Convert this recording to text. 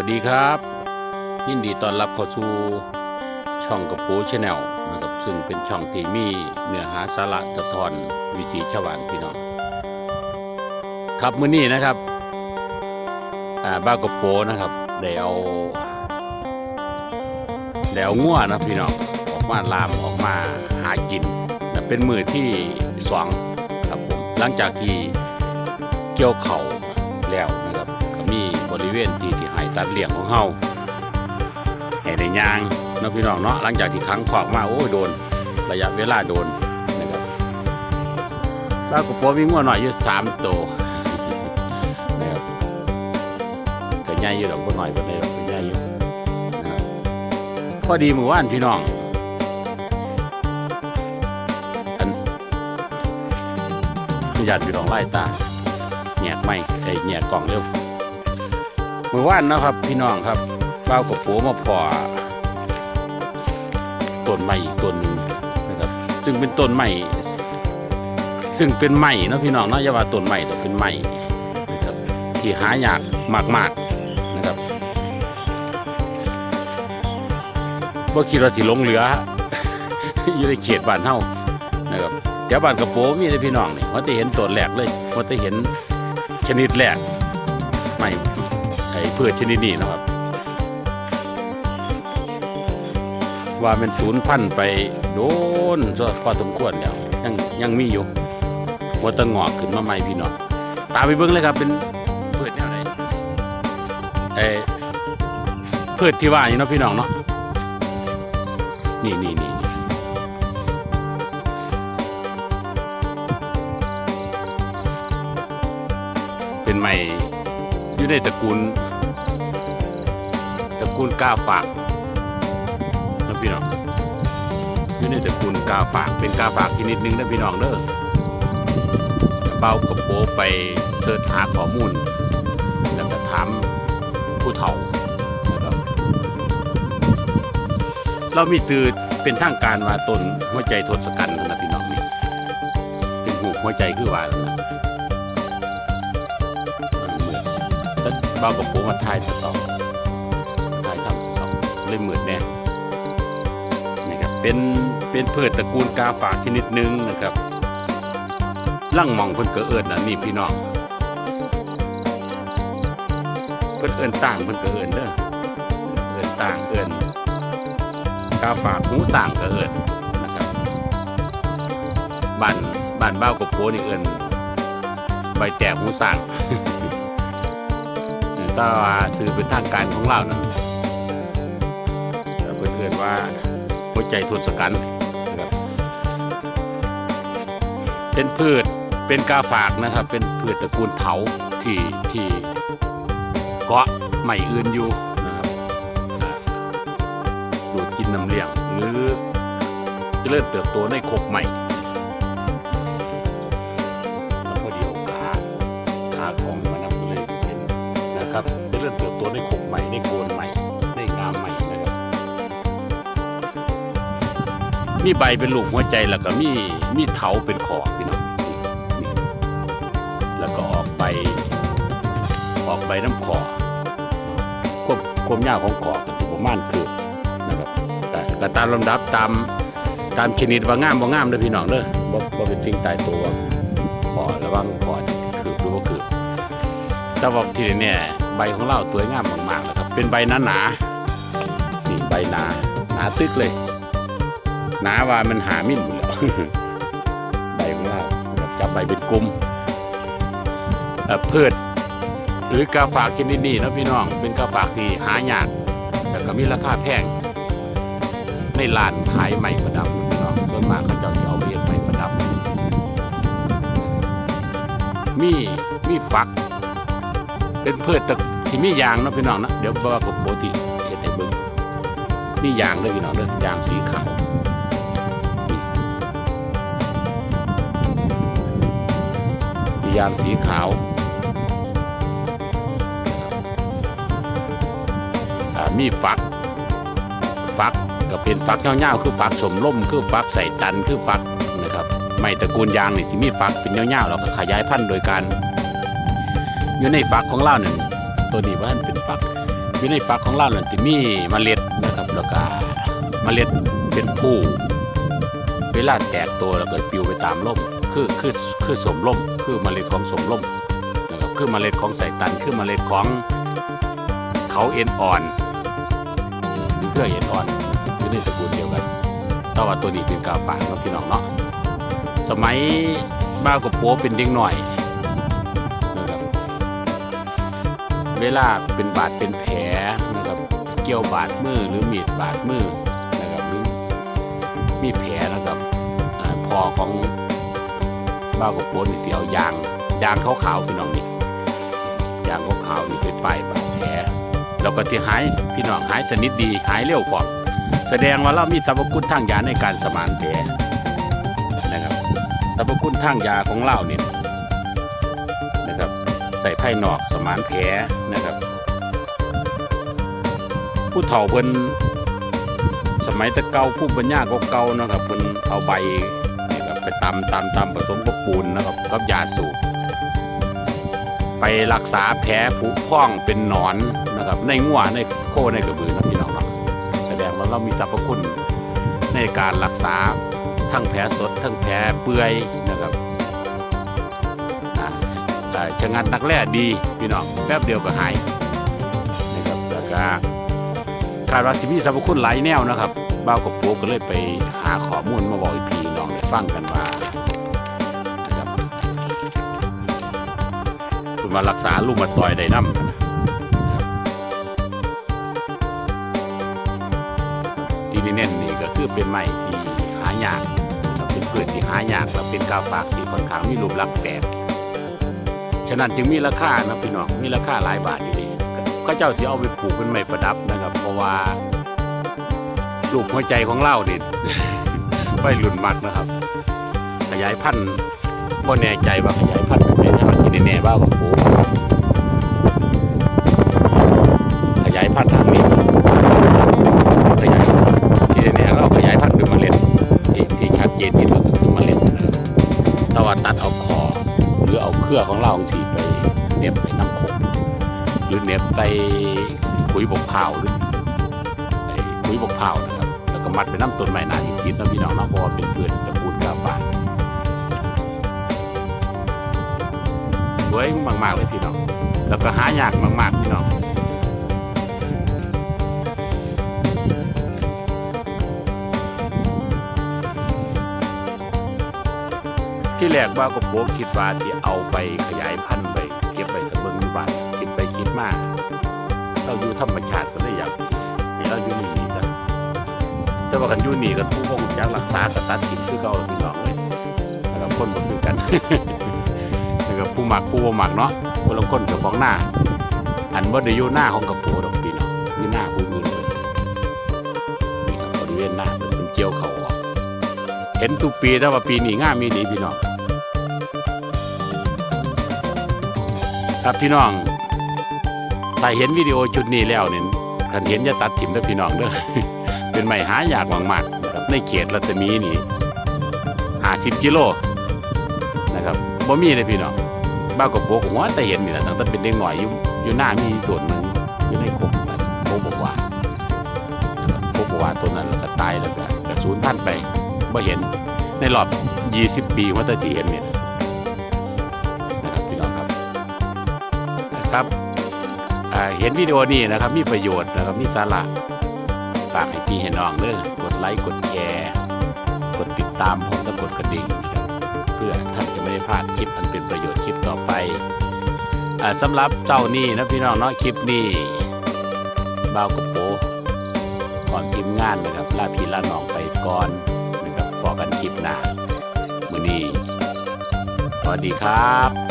วัสดีครับ ยินดีต้อนรับเข้าสู่ช่องกระปูชาแนลนะครับซึ่งเป็นช่องที่มีเนื้อหาสาระสะท้อนวิถีชาวบ้านพี่น้องครับมื้อนี้นะครับบ้ากระโปนะครับได้เอาได้เอางัวนะพี่น้องออกมาลามออกมาหากินนะเป็นมือที่สองครับผมหลังจากที่เกี่ยวเข่า วณที่ที่หายตัดเลี้ยงของเฮาให้ได้ยางเนาะพี่น้องเนาะหลังจากที่ครั้งขวากมาโอ้ยโดน ระยะเวลาโดนนะครับปลากระปรงมีงัวหน่อยอยู่สามตัวนะครับก็ใหญ่อยู่ดอกบ่หน่อยบ่ได้ดอกก็ใหญ่อยู่นะครับพอดีมื้อวานพี่น้องอันญาติพี่น้องไล่ตาแหกไม่ไอ้แหกกล่องเร็ว มื้อวานนะครับพี่น้องครับเป้ากระโปมาพอต้นไม้อีกต้นหนึ่งนะครับซึ่งเป็นต้นไม้ซึ่งเป็นไม้เนะพี่น้องนะอย่าว่าต้นไม้แต่เป็นไม้นะครับที่หายากมากๆนะครับบ่คิดว่าที่หลงเหลือ อยู่ในเขตบ้านเฮานะครับแถวบ้านกระโปมีได้พี่น้องนี่ว่าจะเห็นต้นแรกเลยว่าจะเห็นชนิดแรกไม่ อ้พืชชนิดนี้นะครับ ว่าเป็นศูนย์พันไปโดนพอสมควรแล้วยังยังมีอยู่ว่าตะงอกขึ้นมาใหม่พี่น้องตามไปเบิ้งเลยครับเป็นพืชแนวไหนเออพืชที่ว่านี่เนาะพี่น้องเนาะนี่นี่นี่เป็นไม้อยู่ในตระกูล กูลกาฝากนะพี่น้องอยู่ในตระกูลกาฝากเป็นกาฝากทีนิดนึงนะพี่น้องเด้อเบากระโปไปเสิร์ชหาข้อมูล แล้วก็ถามผู้เฒ่านะครับเรามีสื่อเป็นทางการว่าตนหัวใจทศกัณฐ์นะพี่น้องนี่เป็นหูหัวใจคือว่าแล้วนะเหมือนเบากระโปมาทายทดสอ เลยเหมือนแน่นะครับเป็นเป็นเพืชตระกูลกาฝากชนิดหนึ่งนะครับลั่งมองเพิ่นก็เอิญนะนี่พี่น้องเพิ่นเอิญต่างเพิ่นก็เอิญเด้อเอิญต่างเอิญกาฝากหูต่างก็เอิญนะครับบ้านบ้านเบ้ากับโพนี่เอิญใบแตกหูสั่งถ้าว่าซื้อเป็นทางการของเรานั้น เพิ่อิญว่าหัวใจทศกัณฐ์นะครับเป็นพืชเป็นกาฝากนะครับ เป็นพืชตระกูลเถาที่ที่เกาะใหม่อื่นอยู่นะครับดูดกินน้ำเลี้ยงหรือจะเริญเติบโตในขบใหม่แล้วพอดีเอาขาขาของมานำเลยเห็นนะครับจะเริญเติบโตในขบ มีใบเป็นลูกหัวใจแล้วก็มีมีเถาเป็นขอพี่น้องนี่แล้วก็ออกใบออกใบน้ำขอควบควบยาของขอก็ถือประมาณคือนะครับแต่ตามลำดับตามตามชนิดว่างามบ่งามเด้อพี่น้องเด้อบ่บ่เป็นสิ่งตายตัวขอระวังขอคือหรือว่าคือแต่ว่าที่นี่ยใบของเราสวยงามมากๆนะครับเป็นใบหนาหนานี่ใบหนาหนาตึกเลย หนาว่ามันหามิ่นหมดแล้วใบของเรานะครับจับใบเป็นกลุ่มเอ่อพืชหรือกาฝากชนิดนี้นะพี่น้อง เป็นกาฝากที่หายากแต่ก็มีราคาแพง ในร้านขายไม้ประดับพี่น้องส่วนมากเขาเจะเอาไปเฮ็ดไม้ประดับ มีมีฝัก เป็นพืชต่ที่มียางนะพี่น้องนะเดี๋ยวบอกว่าผมโบติเห็นให้เบิ่งมียางด้วยพี่น้องเด้อยางสีขาว ยางสีขาวมีฝักฝักก็เป็นฝักเงาวๆคือฝักสมล่มคือฝักใส่ตันคือฝักนะครับไม่ตระกูลยางนี่ที่มีฝักเป็นเงาวๆเราก็ขยายพันธุ์โดยการอยู่ในฝักของเราหนึ่งตัวนี้ว่านเป็นฝักอยู่ในฝักของเราหนั่นที่มีเมล็ดนะครับแล้วก็เมล็ดเป็นผู้เวลาแตกตัวแล้วก็ปลิวไปตามลมคือคือคือสมลม คือเมล็ดของสมลมนะครับคือเมล็ดของสายตันคือเมล็ดของเขาเอ็นอ่อนเครือเอ็นอ่อนอยู่ในสกุลเดียวกันแต่ว่าตัวนี้เป็นกาฝางเนาะพี่น้องเนาะสมัยบ้ากับโป๊เป็นเด็กหน่อยนะครับเวลาเป็นบาดเป็นแผลนะครับเกี่ยวบาดมือหรือมีดบาดมือนะครับหรือมีแผลนะครับพอของ บ้ากับโปนนี่สิเอายางยางขาวๆพี่น้องนี่ยางขาวๆนี่เป็นป้ายบาดแผลแล้วก็ที่หายพี่น้องหายสนิทดีหายเร็วกว่าแสดงว่าเรามีสรรพคุณทางยาในการสมานแผลนะครับสรรพคุณทางยาของเราเนี่ยนะครับใส่ไพ่นอกสมานแผลนะครับ ผู้เฒ่าเพิ่นสมัยตะเกาผู้ปัญญาก็เก่านะครับเพิ่นเอาใบ ไปตำตำตำผสมกับปูนนะครับกับยาสูบไปรักษาแผลผุพองเป็นหนอนนะครับ ในงัวในโคในกระบือนะพี่น้องเนาะแสดงว่าเรามีสรรพคุณในการรักษาทั้งแผลสด ทั้งแผลเปื่อยนะครับได้ชะงัดนักแร่ดีพี่น้องแป๊บเดียวก็หายนะครับแล้วก็คาดว่าสิมีสรรพคุณหลายแนวนะครับบ้ากับโฟกก็เลยไปหาข้อมูลมาบอกให้พี่ ฟังกันว่านะครับคุณมารักษาลูกมาต่อยได้น้ำนะที่นี่เน้นนี่ก็คือเป็นไม้ที่หายากนะครับเป็นพืชที่หายากและเป็นกาฝากที่ค่อนข้างมีรูปลักษณ์แปลกฉะนั้นจึงมีราคานะพี่น้องมีราคาหลายบาทอยู่ดีก็เจ้าที่เอาไปปลูกเป็นไม้ประดับนะครับ เพราะว่าลูกหัวใจของเราเนี่ย ไปหลุนมักนะครับ ขยายพันธุ์ก็แน่ใจว่าขยายพันธุ์เป็นทางที่แน่ๆว่ากับปลูกขยายพันธุ์ทางนี้ขยายที่แน่ๆเราขยายพันธุ์เป็นเมล็ดที่ที่ชัดเจนที่สุดก็คือเมล็ดนะครับแต่ว่าตัดเอาคอหรือเอาเครือของเราที่ไปเน็บไปน้ำขมหรือเน็บใส่ปุ๋ยบกเผาหรือปุ๋ยบกเผานะครับแล้ว ก็มัดไปน้ำต้นไม้นาที่ติดนะพี่น้องนาะเพราะว่าเป็นเพื่อนตระกูลกาฝากสวยมากๆเลยพี่น้อง แล้วก็หายากมากๆพี่น้องที่แรกว่าก็โป๊คิดว่าที่เอาไปขยายพันธุ์ไปเก็บไปตะเบิงบ้านคิดไปคิดมาเราอยู่ธรรมชาติ ว่ากันยู่นี่กันผู้คงจะรักษาสตัดกินคือเก่าพี่น้องเลยแล้วคนบ่คือกันแล้วก็ผู้หมักผู้บ่หมักเนาะคนละคนกับของหน้าอันว่าได้อยู่หน้าของกระปูดอกพี่น้องอยู่หน้าผู้อื่นเลยนี่ครับบริเวณหน้ามันเป็นเจียวเขาออกเห็นทุกปีแต่ว่าปีนี้ง่ามีดีพี่น้องครับพี่น้องถ้าเห็นวิดีโอชุดนี้แล้วเนี่ยคันเห็นจะตัดถิ่มเด้อพี่น้องเด้อ เป็นไม้หายากมากๆนะครับในเขตรัตมีนี่ห้าสิบกิโลนะครับบ่มีเลยพี่น้องบ้ากับโบกหัวแต่เห็นนี่แหละตั้งแต่เป็นเด็กหน่อยอยู่อยู่หน้ามีส่วนหนึ่งอยู่ในโคกนั่นโคกบกว่านะครับโคกบกว่าตัวนั้นก็ตายแล้วก็กระสูญพันธุ์ไปบ่เห็นในรอบ 20 ปีว่าแตะที่เห็นเนี่ยนะครับพี่น้องครับนะครับเห็นวิดีโอนี้นะครับมีประโยชน์นะครับมีสาระากให้พี่ให้น้องเด้อกดไลค์กดแชร์กดติดตามพร้อมกับกดกระดิ่งนะครับเพื่อท่านจะไม่ได้พลาดคลิปอันเป็นประโยชน์คลิปต่อไปอสำหรับเจ้านี่นะพี่น้องเนาะคลิปนี้บ่าวกระโปก่อนทีมงานนะครับลาพี่ลาน้องไปก่อนนะครับพอกันคลิปหน้ามือนี้สวัสดีครับ